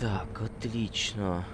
Так, отлично.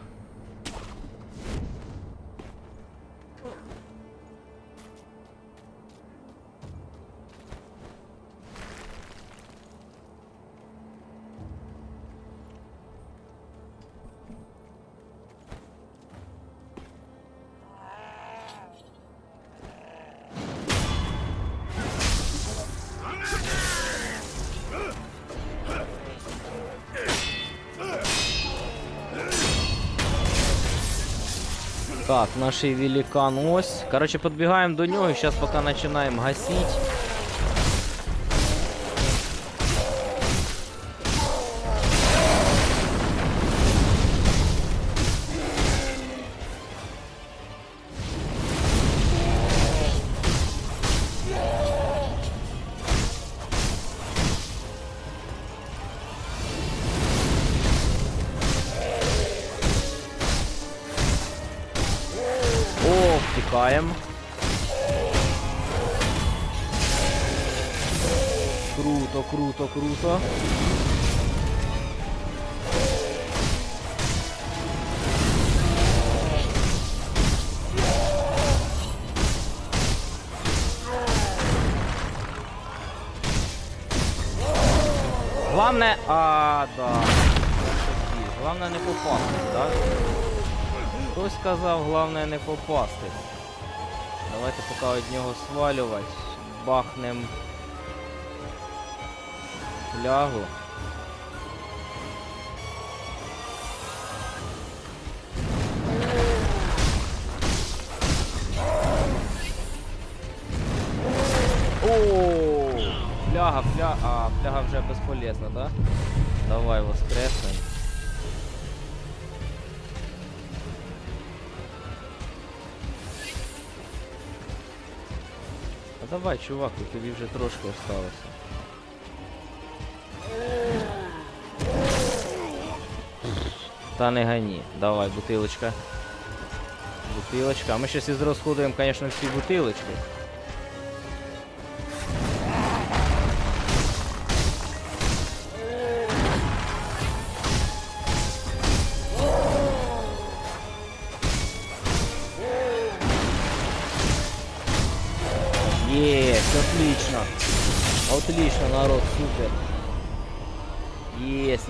Так, наш великан ось. Короче, подбегаем до него. сейчас пока начинаем гасить. О, втікаємо. Круто, круто, круто. Главное, а, да. Главное не попасти, да? Хтось сказав, головне не попасти. Давайте поки від нього свалювати. Бахнем флягу. О, фляга, фляга, а, фляга вже безполезна, да? Давай воскреснем. Давай, чувак, у тобі вже трошки осталося. Та не гані. Давай, бутилочка. Бутилочка. Ми зараз ізрозходуємо, звісно, всі бутилочки. Есть, отлично. Отлично, народ, супер. Есть.